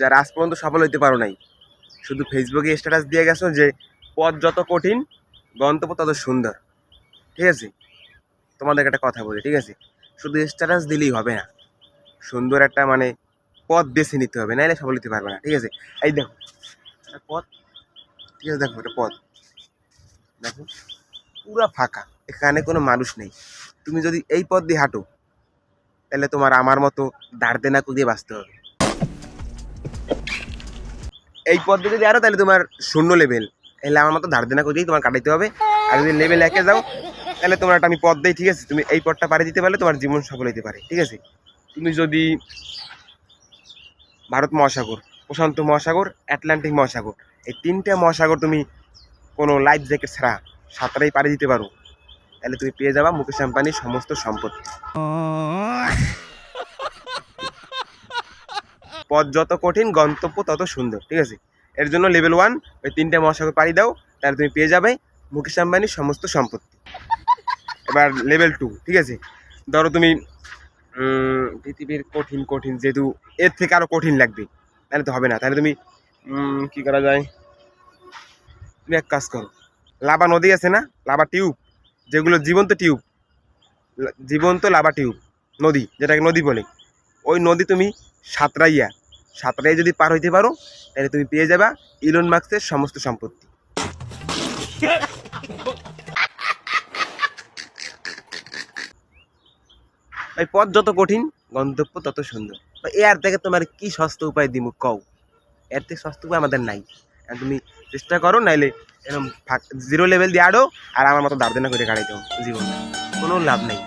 যারা আজ পর্যন্ত সফল হইতে পারো নাই। শুধু ফেসবুকে স্ট্যাটাস দিয়ে গেছো যে, পথ যত কঠিন, গন্তব্য তত সুন্দর। ঠিক আছে? তোমাদেরকে একটা কথা বলি, ঠিক আছে? শুধু স্ট্যাটাস দিলেই হবে না। সুন্দর একটা মানে পথ বেছে নিতে হবে নাহলে সফল হতে পারবে না, ঠিক আছে? এই দেখো পথ, ঠিক আছে? দেখো, একটা পথ। দেখো, পুরো ফাঁকা, এখানে কোনো মানুষ নেই। তুমি যদি এই পথ দিয়ে হাঁটো, তাহলে তোমার আমার মতো দাঁড়তে না কুদিয়ে বাঁচতে হবে। এই দিয়ে যদি আরও, তাহলে তোমার শূন্য লেভেল তাহলে আমার মতো ধার দেনা করেই তোমার কাটাইতে হবে। আর যদি লেভেল একে যাও, তাহলে তোমার একটা আমি পদ দেই, ঠিক আছে? তুমি এই পদটা পাড়ি দিতে পারলে তোমার জীবন সফল হতে পারে, ঠিক আছে? তুমি যদি ভারত মহাসাগর, প্রশান্ত মহাসাগর, আটলান্টিক মহাসাগর, এই তিনটে মহাসাগর তুমি কোনো লাইফ জ্যাকেট ছাড়া সাঁতারেই পাড়ি দিতে পারো। তাহলে তুমি পেয়ে যাবা মুকেশ আম্বানির সমস্ত সম্পত্তি। পথ যত কঠিন, গন্তব্য তত সুন্দর, ঠিক আছে? এর জন্য লেভেল ওয়ান ওই তিনটে মহাসাগর পাড়ি দাও, তাহলে তুমি পেয়ে যাবে মুকেশ আম্বানির সমস্ত সম্পত্তি। এবার লেভেল টু ঠিক আছে? ধরো তুমি পৃথিবীর কঠিন কঠিন, যেহেতু এর থেকে আরও কঠিন লাগবে, তাহলে তো হবে না। তাহলে তুমি কি করা যায়? তুমি এক কাজ করো লাভা নদী আছে না? লাভা টিউব, যেগুলো জীবন্ত টিউব জীবন্ত লাভা টিউব, নদী, যেটাকে নদী বলে, ওই নদী তুমি সাঁতরাইয়া সাঁতারাই যদি পার হইতে পারো, তাহলে তুমি পেয়ে যাবা ইলন মাক্সের সমস্ত সম্পত্তি। ভাই, পথ যত কঠিন, গন্তব্য তত সুন্দর। এর থেকে তোমার কি সস্তা উপায় দিব কও? এর থেকে সস্তা উপায় আমাদের নাই। তুমি চেষ্টা করো, নাইলে এরকম জিরো লেভেল দিয়ে আড়ো, আর আমার মতো দার্দেনা করে কাটাই দাও জীবনে কোনো লাভ নেই।